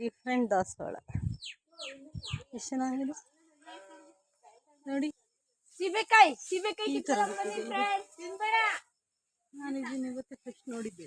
Different ದಾಸವಾಳ ಎಷ್ಟು ಚೆನ್ನಾಗಿದೆ ನೋಡಿ ಸೀಬೆಕಾಯಿ ಸೀಬೆಕಾಯಿ ಈ ತರ ಕಿತ್ಕೊಂಡ್ ಬನ್ನಿ friends. ತಿನ್ಬೇಡ ನಾನು ಇದನ್ನ ಇವತ್ತೇ ಫಸ್ಟ್ ನೋಡಿದ್ದೆ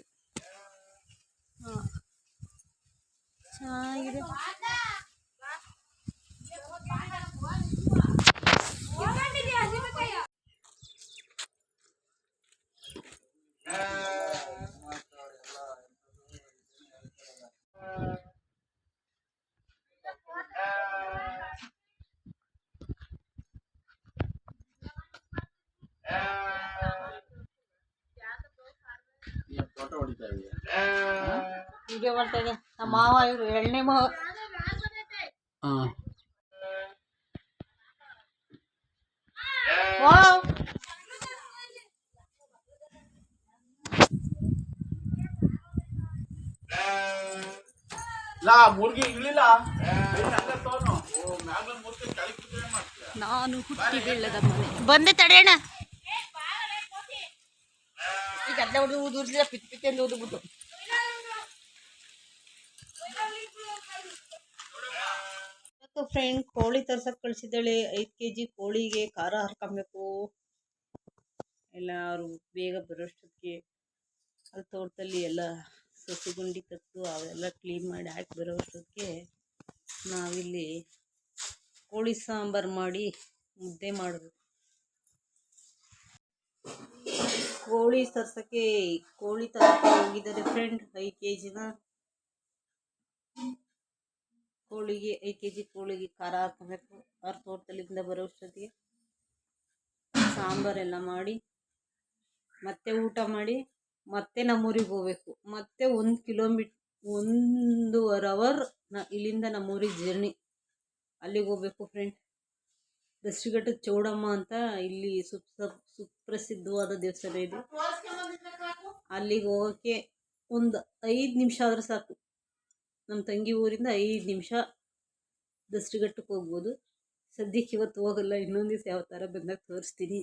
ಹೀಗೆ ಬರ್ತಾ ಇದೆ ನಮ್ಮ ಮಾವ ಇವರು ಎರಡನೇ ಮಾವ. ಮುರ್ಗಿ ಇಳಿಲ್ಲ ನಾನು ಹುಟ್ಟಿ ಬೀಳದ ಮನೆ. ಬಂದೆ ತಡೆಯೋಣ ಅದ್ನ ಹೊಡೆದು ಊದುರ್ಲಿಲ್ಲ ಪಿತ್ ಪಿತ್ ಊದ್ಬಿಟ್ಟು ಫ್ರೆಂಡ್ ಕೋಳಿ ತರ್ಸಕ್ ಕಳ್ಸಿದ್ದಾಳೆ, ಐದು ಕೆ ಜಿ ಕೋಳಿಗೆ ಖಾರ ಹರ್ಕೊಬೇಕು. ಎಲ್ಲರೂ ಬೇಗ ಬರೋಷ್ಟಕ್ಕೆ ಅಲ್ಲಿ ತೋಟದಲ್ಲಿ ಎಲ್ಲ ಸಸಿ ಗುಂಡಿ ಕತ್ತು ಅವೆಲ್ಲ ಕ್ಲೀನ್ ಮಾಡಿ ಹಾಕಿ ಬರೋಷ್ಟಕ್ಕೆ ನಾವಿಲ್ಲಿ ಕೋಳಿ ಸಾಂಬಾರು ಮಾಡಿ ಮುದ್ದೆ ಮಾಡಬೇಕು. ಕೋಳಿ ತರ್ಸಕ್ಕೆ, ಕೋಳಿ ತರಕ್ಕೆ ಹೋಗಿದ್ದಾರೆ ಫ್ರೆಂಡ್ ಐದು ಕೆ ಜಿನ ಕೋಳಿಗೆ, ಐದು ಕೆ ಜಿ ಕೋಳಿಗೆ ಖಾರ ಹಾಕಬೇಕು. ಅವ್ರ ತೋಟದಲ್ಲಿಂದ ಬರೋಷ್ಟೊತ್ತಿಗೆ ಸಾಂಬಾರೆಲ್ಲ ಮಾಡಿ, ಮತ್ತೆ ಊಟ ಮಾಡಿ, ಮತ್ತೆ ನಮ್ಮೂರಿಗೆ ಹೋಗ್ಬೇಕು. ಮತ್ತೆ ಒಂದು ಕಿಲೋಮೀಟ್ ಒಂದೂವರೆ ಅವರ್ನ ಇಲ್ಲಿಂದ ನಮ್ಮೂರಿಗೆ ಜರ್ನಿ ಅಲ್ಲಿಗೆ ಹೋಗ್ಬೇಕು ಫ್ರೆಂಡ್ ದರ್ಶಿಘಟ್ಟದ ಚೌಡಮ್ಮ ಅಂತ ಇಲ್ಲಿ ಸುಪ್ರ ಸುಪ್ರಸಿದ್ಧವಾದ ದೇವಸ್ಥಾನ ಇದೆ. ಅಲ್ಲಿಗೆ ಹೋಗೋಕ್ಕೆ ಒಂದು ಐದು ನಿಮಿಷ ಆದರೂ ಸಾಕು. ನಮ್ಮ ತಂಗಿ ಊರಿಂದ ಐದು ನಿಮಿಷ ದಸ್ಟಿಘಟ್ಟಕ್ಕೆ ಹೋಗ್ಬೋದು. ಸದ್ಯಕ್ಕೆ ಇವತ್ತು ಹೋಗಲ್ಲ, ಇನ್ನೊಂದು ದಿವಸ ಯಾವ ಥರ ಬಂದಾಗ ತೋರಿಸ್ತೀನಿ.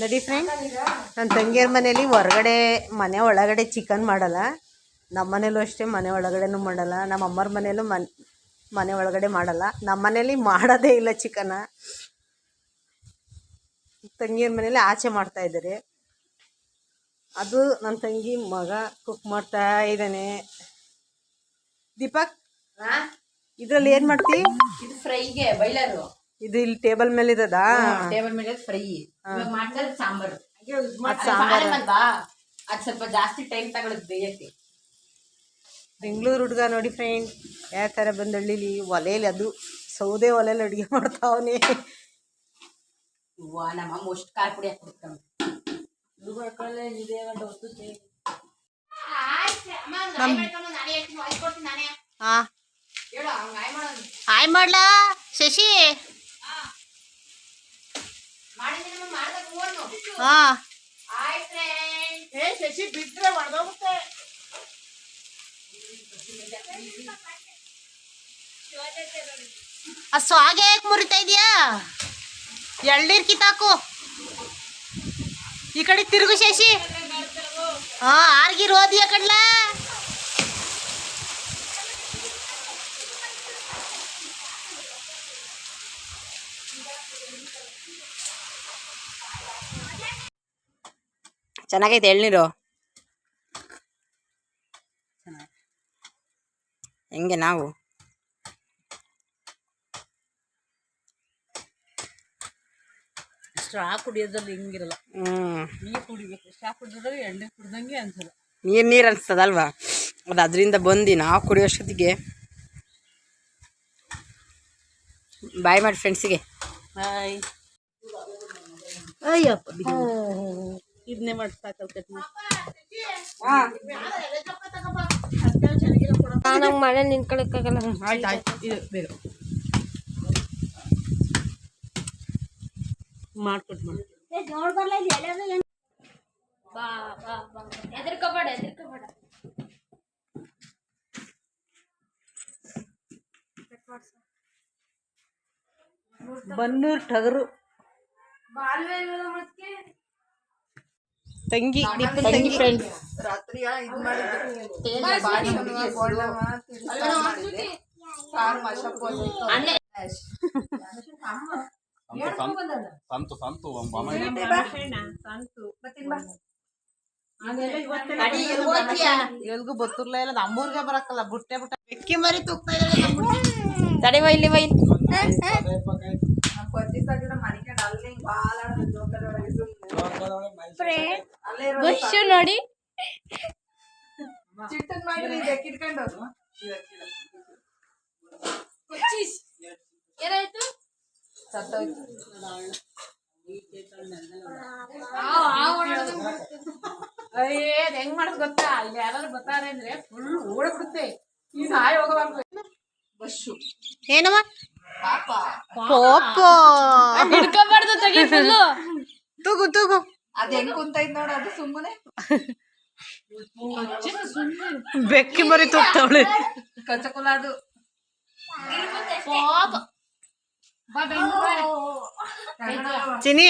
ನಡಿ ಫ್ರೆಂಡ್ ನನ್ನ ತಂಗಿಯರ ಮನೇಲಿ ಹೊರಗಡೆ, ಮನೆ ಒಳಗಡೆ ಚಿಕನ್ ಮಾಡಲ್ಲ. ನಮ್ಮ ಮನೇಲೂ ಅಷ್ಟೇ ಮನೆ ಒಳಗಡೆನೂ ಮಾಡಲ್ಲ. ನಮ್ಮ ಅಮ್ಮರ ಮನೇಲೂ ಮನ್ ಮನೆ ಒಳಗಡೆ ಮಾಡಲ್ಲ. ನಮ್ಮ ಮನೇಲಿ ಮಾಡೋದೇ ಇಲ್ಲ ಚಿಕನ. ತಂಗಿಯರ ಮನೇಲಿ ಆಚೆ ಮಾಡ್ತಾ ಇದ್ದಾರೆ. ಅದು ನನ್ನ ತಂಗಿ ಮಗ ಕುಕ್ ಮಾಡ್ತಾ ಇದ್ದಾನೆ. ದೀಪಕ್ ಇದ್ರಲ್ಲಿ ಏನ್ ಮಾಡ್ತಿ? ಇದು ಫ್ರೈಗೆ ಬೈಲರು ಇದು ಇಲ್ಲಿ ಟೇಬಲ್ ಮೇಲೆ ಇರೋದಾ ಟೇಬಲ್ ಮೇಲೆ ಫ್ರೈ. ಮಾಡ್ತಾರೆ ಸಾಂಬಾರು. ಸಾಂಬಾರು. ಅದ್ ಸ್ವಲ್ಪ ಜಾಸ್ತಿ ಟೈಮ್ ತಗೊಳ್ಳೋದು ಬೇಯಕ್ಕೆ. ಬೆಂಗಳೂರು ಹುಡುಗ ನೋಡಿ ಫ್ರೆಂಡ್ ಯಾವ ಥರ ಬಂದು ಹಳ್ಳಿಲಿ ಒಲೆಯಲ್ಲಿ ಅದು. ಸೌದೆ ಒಲೆಯಲ್ಲಿ ಅಡುಗೆ ಮಾಡ್ತಾವನೆ. ವಾ ನಮ್ಮ ಅಮ್ಮ ಅಷ್ಟು ಕಾಯಿ ಪುಡಿ ಹಾಕ್ಬಿಡ್ತಾನೆ ಹಾ ಹಾಯ್ ಮಾಡ್ಲಾ ಶಶಿ. ಹಾ ಶಶಿ ಬಿಟ್ರೆ ಹೊಡೆದೋಗುತ್ತೆ. ಆ ಸ್ವಾಗೆ ಯಾಕೆ ಮುರಿತಾ ಇದೀಯಾ? ಎಳ್ನೀರ್ ಕಿತ್ತಾಕು. ಈ ಕಡೆ ತಿರುಗು ಶಶಿ. ಹಾ, ಆರ್ಗಿರ್ ಓದಿಯ ಕಡ್ಲ ಚೆನ್ನಾಗೈತೆ ಎಳ್ನೀರು. ಹೆಂಗೆ ನಾವು? ಸ್ಟ್ರಾ ಕುಡಿಯೋದ್ರಲ್ಲಿ ಹಿಂಗಿರಲ್ಲ. ಹ್ಮ್. ನೀರು ಕುಡಿಬೇಕು. ಸ್ಟ್ರಾ ಕುಡಿದ್ರೆ ಎಣ್ಣೆ ಕುಡ್ದಂಗೆ ಅನ್ಸಲ್ಲ. ನೀರ್ ನೀರ್ ಅನ್ಸ್ತದಲ್ವಾ? ಅದು ಅದರಿಂದ ಬಂದು ನಾವು ಕುಡಿಯೋಷ್ಟೊತ್ತಿಗೆ ಬಾಯ್ ಮಾಡಿ ಫ್ರೆಂಡ್ಸಿಗೆ ಹಾಯ್ ಅಯ್ಯಪ್ಪ. ಇದನ್ನೇ ಮಾಡಿ ಸಾಕಲ್ ಕಟ್ ನಾನು ಮಳೆ ನಿಂತ್ಕೊಳಕ್ಕಾಗಲ್ಲ. ಆಯ್ತು ಆಯ್ತು. ಇದು ಮಾಡ್ಕೊಟ್ ಮಾಡಿ ಬಾ ಬಾ ಬಾ. ಬನ್ನೂರು ಟಗರು. ತಂಗಿ ದೀಪನ್ ತಂಗಿ. ಫ್ರೆಂಡ್ಸ್ ಸಂತು ಸಂತು ಅಮ್ಮ ಎಲ್ಗೂ ಬರ್ತಿರ್ಲ ಇಲ್ಲ ನಮ್ಮೂರ್ಗೆ ಬರಕ್ಕಲ್ಲ ಬುಟ್ಟೆ ಬುಟ್ಟ. ಬೆಕ್ಕಿ ಮರಿ ತೂಗ್ತಾ ತಡೆ ಬಾ ಇಲ್ಲಿ ಬೈ ಬಸ್ಸು ನೋಡಿ. ಏನಾಯ್ತು? ಹೆಂಗ್ ಮಾಡೋದು ಗೊತ್ತಾ? ಅಲ್ಲಿ ಯಾರು ಬರ್ತಾರೆ ಅಂದ್ರೆ ಫುಲ್ ಓಡ್ಬಿಡುತ್ತೆ. ಈ ನಾಯಿ ಹೋಗಬಾರ್ದು. ಏನವ ಪೋಪೋ. ಹಿಡ್ಕೊಬಾರ್ದು ತೆಗಿ ಫುಲ್ಲು ತೂಗು ತೂಗು. ಅದ್ ಹೆಂಗ್ ಕುಂತೈತ್ ನೋಡ ಅದು ಸುಮ್ಮನೆ. ಬೆಕ್ಕಿ ಮರಿ ತೂಗ್ತಾವಳೆ ಕಚಕುಲ ಅದು. ಚಿನಿ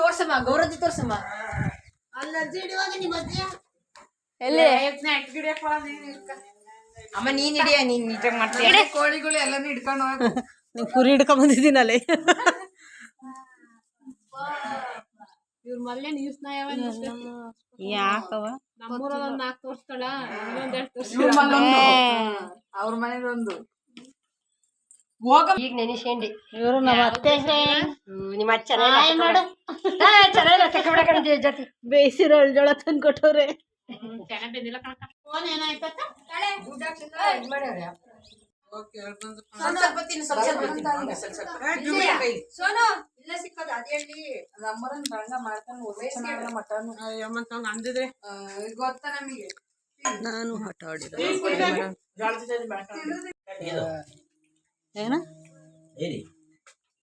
ತೋರ್ಸಮ್ಮ ಗೌರಜ್ಜಿ ತೋರ್ಸಮ್ಮ. ಎಲ್ಲಿ? ಅಮ್ಮ ನೀನ್ ಹಿಡಿಯ ನೀನ್ ನೀಟಾಗಿ ಮಾಡ್ತೀಯ. ಕೋಳಿಗಳು ಎಲ್ಲಾನು ಹಿಡ್ಕೊಂಡು ಹೋಗು. ನೀನ್ ಕುರಿ ಹಿಡ್ಕೊಂಡ್ ಬಂದಿದ್ದೀನಲ್ಲಿ. ಇವ್ರ ಮಲ್ಲೆ ನ್ಯೂಸ್ ಯಾಕವ ನಾಲ್ಕು ತೋರ್ಸ್ತಾಳ ಅವ್ರ ಈಗ ನೆನೆಸ್ಕೊಂಡಿ ಇವರು ನಮ್ಮ ಅತ್ತೆ ನಿಮ್ಮ ಅಜ್ಜ ಚೆನ್ನಾಗಿ ಮಾಡು. ಚೆನ್ನಾಗಿ ಜೊತೆ. ಬೇಯಿಸಿರೋ ಜೋಳ ತಂದು ಕೊಟ್ಟವ್ರೆ ಚೆನ್ನಾಗಿ ಬೆಂದಿಲ್ಲ ಸೋನು ಇಲ್ಲ ಸಿಕ್ಕದ ಅದೇ ಹೇಳಿ. ನಮ್ಮರನ್ ಗಂಡ ಮಾಡ್ತಾನೆ ಒಳ್ಳೆ ಚೆನ್ನಾಗಲ್ಲ ಮಟನ್. ಅಂದಿದ್ರೆ. ಗೊತ್ತಾ ನಮಗೆ? ನಾನು ಹಠ ಆಡಿದ ಏನ